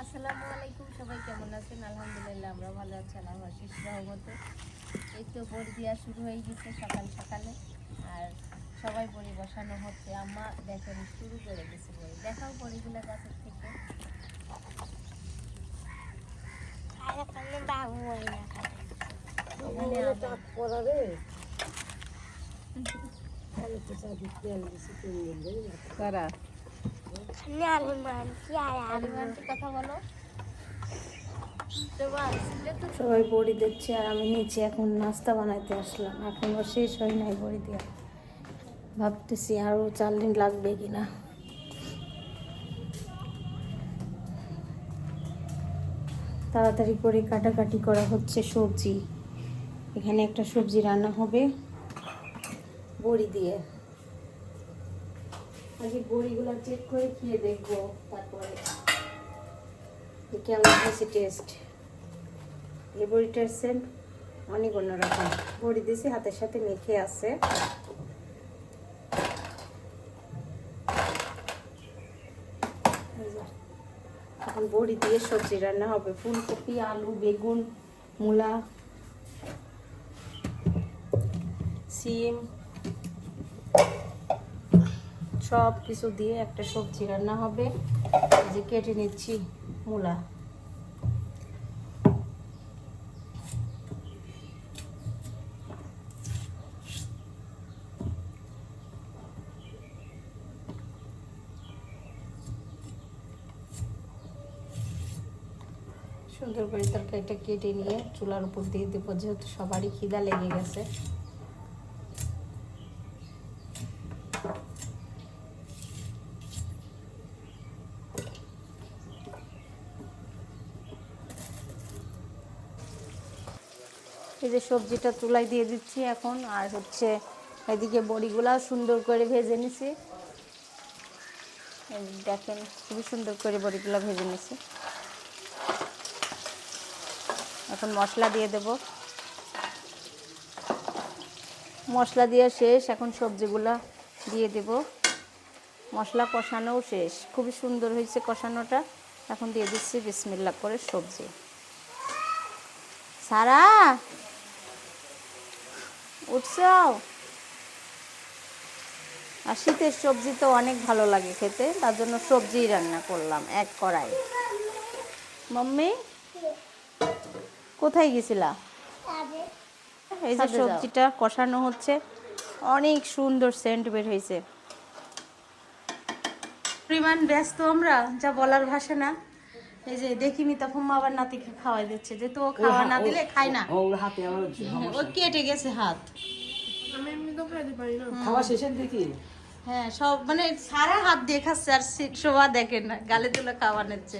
আসসালামু আলাইকুম সবাই কেমন আছেন? আলহামদুলিল্লাহ আমরা ভালো আছি আল্লাহর শেষ রহমতে। এই তো বড়ি দেওয়া শুরু হয়ে গেছে সকাল সকালে। আর সবাই বড়ি বসানো হচ্ছে। আম্মা দেখেন শুরু করে দিয়েছে বড়ি। দেখাও বড়িগুলো গাছের থেকে। তারা। সবাই বড়ি দিচ্ছে আর আমি নিচে এখন নাস্তা বানাইতে আসলাম। এখনও শেষ হয় নাই বড়ি দেওয়া ভাবতেছি আরও চার দিন লাগবে কিনা। তাড়াতাড়ি করে কাটাকাটি করা হচ্ছে সবজি। এখানে একটা সবজি রান্না হবে বড়ি দিয়ে। আগে বড়িগুলো চেক করে খেয়ে দেখব, তারপরে কেমন হয়েছে টেস্ট এই বড়িটার সেন্ট অনেক অন্যরকম। বড়ি দিয়েছি হাতের সাথে মেখে আছে। এখন বড়ি দিয়ে সবজি রান্না হবে। ফুলকপি, আলু, বেগুন, মূলা, সিম সব কিছু দিয়ে একটা সবজি রান্না হবে। যে কেটে নিচ্ছি মূলা। সুন্দর করে তরকারিটা কেটে নিয়ে চুলার উপর দিয়ে দেবো, যেহেতু সবারই খিদা লেগে গেছে। এই যে সবজিটা চুলাই দিয়ে দিচ্ছি এখন, আর হচ্ছে এদিকে বড়িগুলা সুন্দর করে ভেজে নিছি। দেখেন, খুবই সুন্দর করে বড়িগুলা ভেজে নিছি। এখন মশলা দিয়ে দেব। মশলা দেওয়া শেষ, এখন সবজিগুলা দিয়ে দেব। মশলা কষানোও শেষ, খুবই সুন্দর হয়েছে কষানোটা। এখন দিয়ে দিচ্ছি বিসমিল্লা করে সবজি। সারা! উঠছাও আর শীতের সবজি তো অনেক ভালো লাগে খেতে তার জন্য সবজিই রান্না করলাম এক কড়াই। মাম্মি কোথায় গেছিলা? এই যে সবজিটা কষানো হচ্ছে অনেক সুন্দর সেন্ট বের হয়েছে। পরিমাণ ব্যস্ত আমরা যা বলার ভাষা না। এই যে দেখি মিতা ফুম্মা আবার নাতিকে খাওয়াই দিচ্ছে যে তো ও খাওয়া না দিলে খায় না। ওর হাতে আমার ও কেটে গেছে হাত। খাওয়া শেষের দিকে? হ্যাঁ সব মানে সারা হাত দিয়ে খাচ্ছে আর শোভা দেখেন না গালে তুলে খাওয়া নিচ্ছে।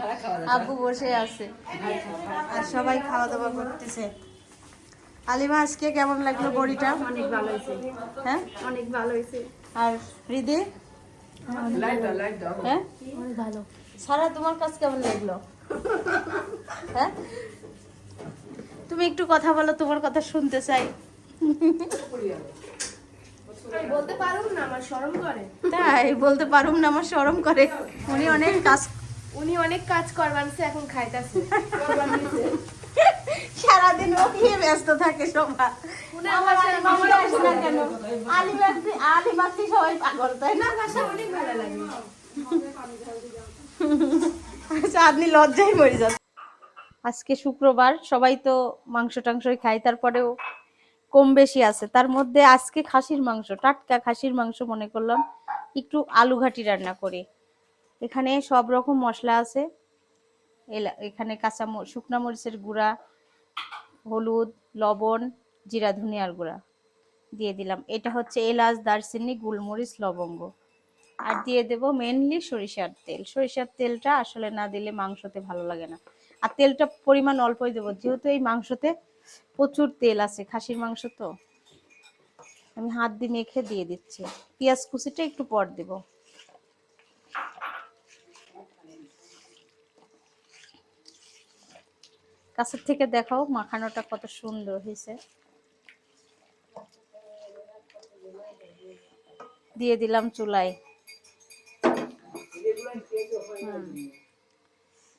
আব্বু বসে আছে। আর সবাই খাওয়া দাওয়া করতেছে। আলিমা আজকে কেমন লাগল বড়িটা? অনেক ভালো হয়েছে। হ্যাঁ? অনেক ভালো হয়েছে। আর হৃদে? লাইট দাও লাইট দাও। হ্যাঁ? অনেক ভালো। সারা তোমার কাজ কেমন লাগল? হ্যাঁ? তুমি একটু কথা বলো তোমার কথা শুনতে চাই। বলতে পারুম না আমার শরম করে। তাই বলতে পারুম না আমার শরম করে। উনি অনেক কাজ উনি অনেক কাজ করবানছে এখন খাইতাছে। সারাদিন ও নিয়ে ব্যস্ত থাকে সবাই সবাই পাগল তাই না? অনেক ভালো লাগে। আচ্ছা আপনি লজ্জায় মরে যাচ্ছে আজকে শুক্রবার, সবাই তো মাংস টাংসই খায়, তারপরেও কম বেশি আছে। তার মধ্যে আজকে খাসির মাংস, টাটকা খাসির মাংস মনে করলাম, একটু আলু ঘাটি রান্না করি। এখানে সব রকম মশলা আছে। এখানে কাঁচা শুকনা মরিচের গুঁড়া, হলুদ, লবণ, জিরা ধনিয়ার গুঁড়া দিয়ে দিলাম। এটা হচ্ছে এলাচ, দারচিনি, গোলমরিচ, লবঙ্গ। আর দিয়ে দেব মেনলি সরিষার তেল। সরিষার তেলটা আসলে না দিলে মাংসতে ভালো লাগে না। আর তেলটা পরিমাণ অল্পই দেবো, যেহেতু এই মাংসতে প্রচুর তেল আছে, খাসির মাংস তো। আমি হাত দিয়ে মেখে দিয়ে দিচ্ছি। পেঁয়াজ কুচিটা একটু পর দেব। কাছের থেকে দেখাও মাখানোটা কত সুন্দর হয়েছে। দিয়ে দিলাম চুলায়।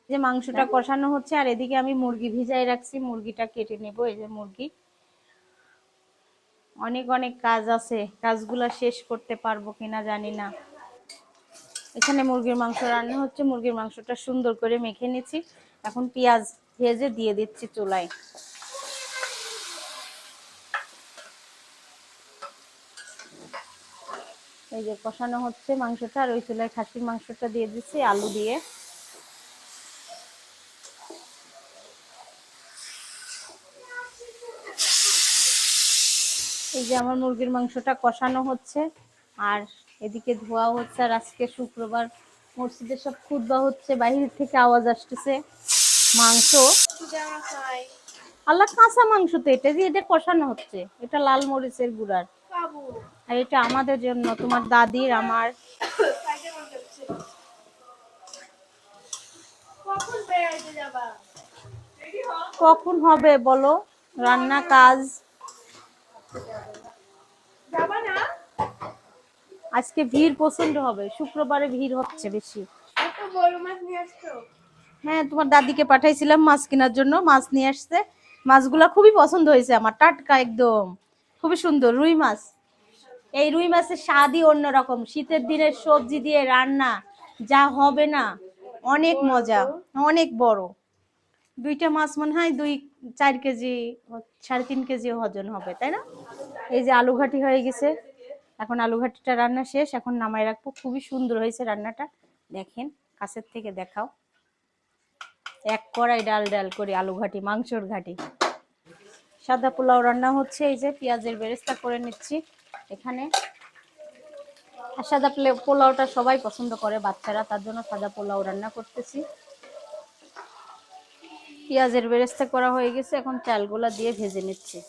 যে মাংসটা কষানো হচ্ছে আর এদিকে আমি মুরগি ভিজাই রাখছি মুরগিটা কেটে নেব এই যে মুরগি। অনেক অনেক কাজ আছে কাজগুলা শেষ করতে পারব কিনা জানি না। এখানে মুরগির মাংস রান্না হচ্ছে মুরগির মাংসটা সুন্দর করে মেখে নিচ্ছি। এখন পেঁয়াজ ভেজে দিয়ে দিচ্ছি চুলায়। এই যে কষানো হচ্ছে মাংসটা আর ওই চুলায় খাসির মাংসটা দিয়ে দিচ্ছি আলু দিয়ে। এই যে আমার মুরগির মাংসটা কষানো হচ্ছে আর এদিকে ধোয়া হচ্ছে আর আজকে শুক্রবার মসজিদে সব খুদবা হচ্ছে বাইরে থেকে আওয়াজ আসতেছে মাংস। আল্লাহ কাঁচা মাংস তো এটা দিয়ে এটা কষানো হচ্ছে এটা লাল মরিচের গুঁড়ার। আর এটা আমাদের জন্য তোমার দাদির আমার। কখন হবে বলো? রান্না কাজ? আজকে ভিড় প্রচণ্ড হবে শুক্রবারে ভিড় হচ্ছে বেশি। হ্যাঁ তোমার দাদিকে পাঠাইছিলাম মাছ কেনার জন্য মাছ নিয়ে আসছে। মাছগুলা খুবই পছন্দ হয়েছে আমার টাটকা একদম। খুবই সুন্দর রুই মাছ। এই রুই মাছের স্বাদই অন্যরকম। শীতের দিনের সবজি দিয়ে রান্না যা হবে না, অনেক মজা, অনেক বড়। দুইটা মাছ মনে হয় দুই, চার কেজি, সাড়ে তিন কেজি ওজন হবে, তাই না? এই যে আলু ঘাটি হয়ে গেছে। এখন আলু ঘাটিটা রান্না শেষ। এখন নামাই রাখব। খুবই সুন্দর হয়েছে রান্নাটা। দেখেন, কাছের থেকে দেখাও। এক কড়াই ডাল ডাল করে আলু ঘাটি, মাংসর ঘাটি। সাদা পোলাও রান্না হচ্ছে। এই যে পেঁয়াজের বেরেস্তা করে নিচ্ছি। এখানে। আর সাদা পোলাওটা সবাই পছন্দ করে, বাচ্চারা, তার জন্য সাদা পোলাও রান্না করতেছি। পেঁয়াজের বেরেস্তা করা হয়ে গেছে, এখন চালগুলা দিয়ে ভেজে নিচ্ছি।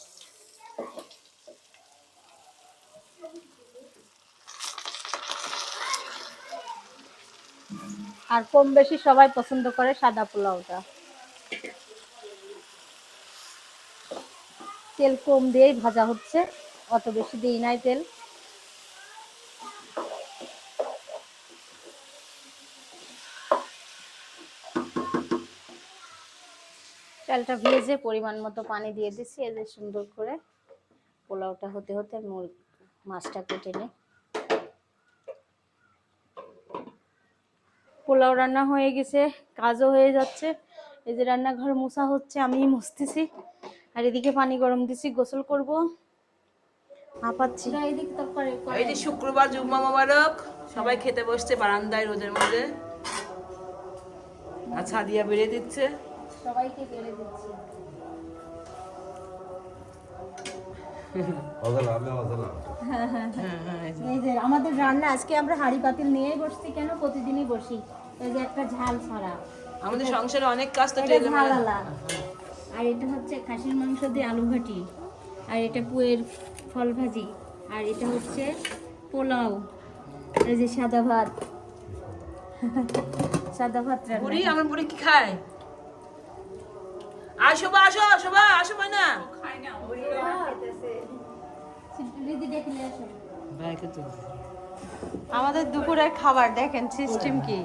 আর কম বেশি সবাই পছন্দ করে সাদা পোলাওটা। তেল কম দিয়েই ভাজা হচ্ছে। অত বেশি দিই নাই তেল। চালটা ভেজে পরিমাণ মতো পানি দিয়ে দিচ্ছি এই যে সুন্দর করে পোলাওটা হতে হতে মাছটা কেটে নিই। পোলাও রান্না হয়ে গেছে, কাজও হয়ে যাচ্ছে। এই যে রান্নাঘর মোছা হচ্ছে আমি মুছতেছি। আর এদিকে পানি গরম দিছি, গোসল করব। হাঁপাচ্ছি এই যে শুক্রবার জুম্মা মোবারক সবাই খেতে বসছে বারান্দায় রোদের মধ্যে। আর ছাদিয়া বেরিয়ে দিচ্ছে। সবাইকে বেড়ে দিচ্ছি। হ্যাঁ হ্যাঁ। আমাদের রান্না আজকে আমরা হাড়ি পাতিল নিয়েই বসছি কেন? প্রতিদিনই বসি। এই যে একটা ঝাল ছাড়া। আমাদের সংসারে অনেক কাজ তো ঝাল আলা আর এটা হচ্ছে খাসির মাংস দিয়ে আলু ঘাটি আর এটা পুয়ের ফল ভাজি। আর এটা হচ্ছে পোলাও। এই যে সাদা ভাত। সাদা ভাত বুড়ি আমার বুড়ি কি খায়? আসো বা আসো আসো না নিয়ে আসো। ভাইকে তো আমাদের দুপুরের খাবার দেখেন সিস্টেম কি।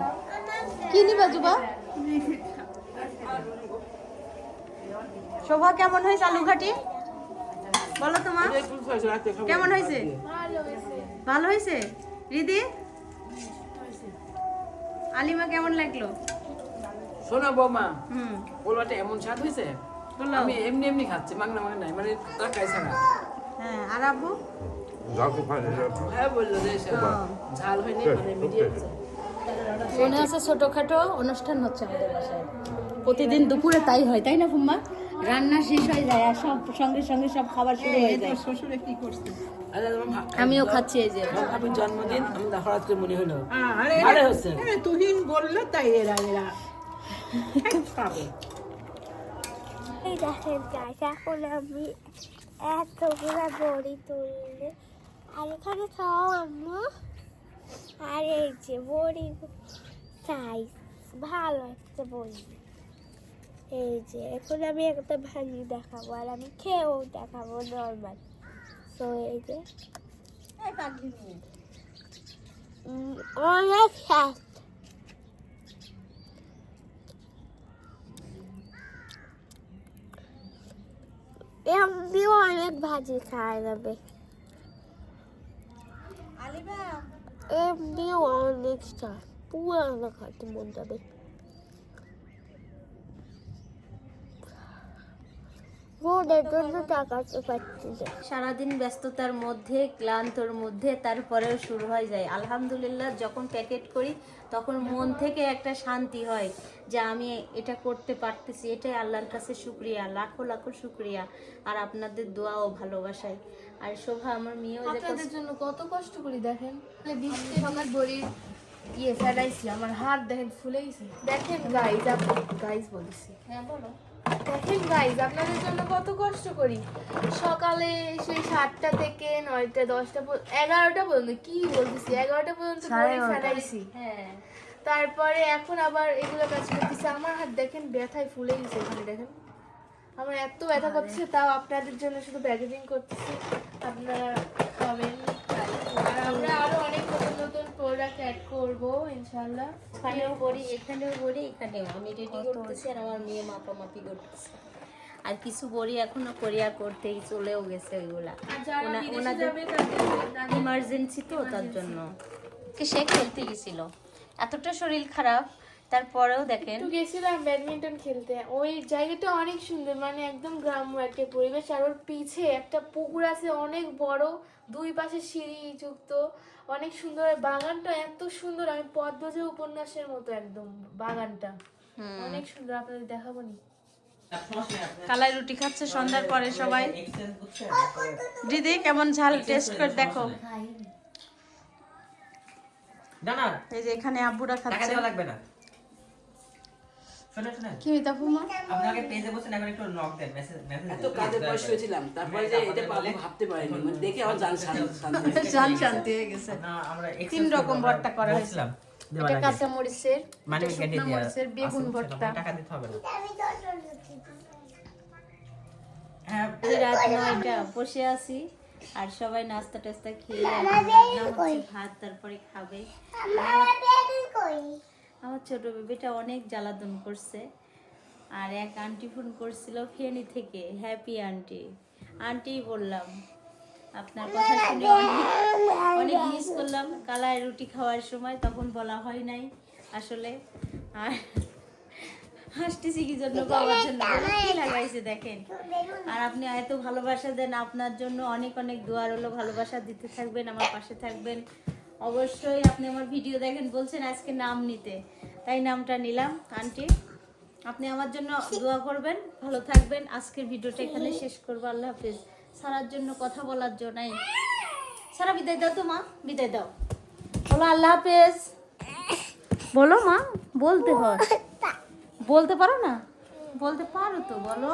কি নিবা জুবা? শোভা কেমন হয়েছে আলু ঘাটি বলো তোমার কেমন হয়েছে? ভালো হয়েছে? রিদি? আলিমা কেমন লাগল? শোনো বৌমা হুম। পোলাটা এমন স্বাদ হয়েছে? আমি এমনি এমনি খাচ্ছি মাংনা মাংনা নাই মানে তরকারি ছাড়া হ্যাঁ আর আব্বু? হ্যাঁ বলল যে ঝাল হয়নি মানে মিডিয়াম মনে আছে ছোটখাটো অনুষ্ঠান হচ্ছে আমাদের বাসায়। প্রতিদিন দুপুরে তাই হয় তাই না ফুম্মা? রান্না শেষ হয়ে যায় আর সব সঙ্গে সঙ্গে সব খাবার শুরু হয়ে যায়। শ্বশুরে কি করছে আরে আমিও খাচ্ছি এই যে। ভাবির জন্মদিন আমাদের হঠাৎ করে মনে হলো ভালো হচ্ছে। তুহিন বলল তাই এরা এরা। এই দেখেন গাছ এখন আমি এতগুলো বড়ি তুললে আর এখানে খাও আম্মু। আর এই যে বড়ি সাইজ ভালো একটা বড়ি। এই যে এখন আমি একটা ভাজি দেখাবো আর আমি খেয়েও দেখাবো নর্মাল তো এই যে। অনেক স্বাদ এম অনেক ভাজি খাওয়া যাবে। এম অনেক স্বাদ পুরো অনেক খাতে মন যাবে। জন্য সারাদিন ব্যস্ততার মধ্যে ক্লান্তর মধ্যে তারপরেও শুরু হয়ে যায়। আলহামদুলিল্লাহ যখন প্যাকেট করি তখন মন থেকে একটা শান্তি হয় যে আমি এটা করতে পারতেছি। এটাই আল্লাহর কাছে শুক্রিয়া লাখো লাখো শুক্রিয়া। আর আপনাদের দোয়া ও ভালোবাসায়। আর শোভা আমার মেয়েও আপনাদের জন্য কত কষ্ট করি দেখেন। বৃষ্টি সকাল বড়ির ইয়ে ফেলাইছি আমার হাত দেখেন ফুলে গেছে দেখেন গাইজ গাইজ বলছি হ্যাঁ বলো। দেখেন গাইজ আপনাদের জন্য কত কষ্ট করি। সকালে সেই সাতটা থেকে নয়টা দশটা এগারোটা পর্যন্ত কি বলতেছি এগারোটা পর্যন্ত হ্যাঁ। তারপরে এখন আবার এগুলো কাজ করতেছি। আমার হাত দেখেন ব্যথায় ফুলে গেছে এখানে দেখেন। আমার এত ব্যথা করতেছে তাও আপনাদের জন্য শুধু প্যাকেজিং করতেছি। আপনারা খাবেন আর আমরা আরও অনেক অ্যাড করব ইনশাআল্লাহ। এখানেও করি এখানেও করি এখানেও। আমি রেডি করতেছি আর আমার মেয়ে মাপামাপি করতেছে। আর কিছু বড়ি এখনও কোরিয়া করতে চলেও গেছে ওইগুলা। ওনাদের ইমার্জেন্সি তো তার জন্য। সে খেলতে গেছিল? এতটা শরীর খারাপ। তারপরেও দেখেন। একটু গেছিলাম ব্যাডমিন্টন খেলতে। ওই জায়গাটা অনেক সুন্দর মানে একদম গ্রাম্য একটা পরিবেশ। আর ওর পিছে একটা পুকুর আছে অনেক বড় দুই পাশে সিঁড়ি যুক্ত। অনেক সুন্দর বাগানটা এত সুন্দর আমি পদ্মজা উপন্যাসের মতো একদম বাগানটা। অনেক সুন্দর আপনাদের দেখাবো নি কালাই রুটি খাচ্ছে সন্ধ্যার পরে সবাই। দিদি কেমন ঝাল? টেস্ট করে দেখো। এই যে এখানে আব্বুরা খাচ্ছে। লাগবে না। শোনেন শোনেন। কি তাপুমা আপনাকে পেজে বসে এখন একটু নক দেন মেসেজ মেসেজ এত কাজের বয়স হয়েছিলাম তারপরে যে এটা পাবো ভাবতে পারিনি। মানে দেখে আমার জান শান্তি শান্তি জান শান্তি হয়ে গেছে। না আমরা তিন রকম ভর্তা করা হয়েছে। এটা কাঁচা মরিচের মানে কেটে শুকনো মরিচের বেগুন ভর্তা। টাকা দিতে হবে না। হ্যাঁ এই যে রাত নয়টা বসে আছি আর সবাই নাস্তা টাস্তা খেয়ে ভাত তারপরে খাবে। আমার ছোট বেবিটা অনেক জ্বালাতন করছে। আর এক আন্টি ফোন করছিল ফেনি থেকে হ্যাপি আন্টি। আন্টি বললাম আপনার কথা শুনে অনেক মিস করলাম। কালায় রুটি খাওয়ার সময় তখন বলা হয় নাই আসলে। আর হাসতেছি কি জন্য বাবার জন্য কি লাগাইছে দেখেন? আর আপনি এত ভালোবাসা দেন আপনার জন্য অনেক অনেক দোয়ার হলো ভালোবাসা দিতে থাকবেন আমার পাশে থাকবেন। অবশ্যই আপনি আমার ভিডিও দেখেন, বলছেন আজকে নাম নিতে। তাই নামটা নিলাম, আন্টি। আপনি আমার জন্য দোয়া করবেন, ভালো থাকবেন। আজকের ভিডিওটা এখানে শেষ করব, আল্লাহ হাফিজ। সারার জন্য কথা বলার জন্য সারা, বিদায় দাও তো মা, বিদায় দাও। বলো আল্লাহ হাফেজ। বলো মা, বলতে হয়। বলতে পারো না? বলতে পারো তো, বলো।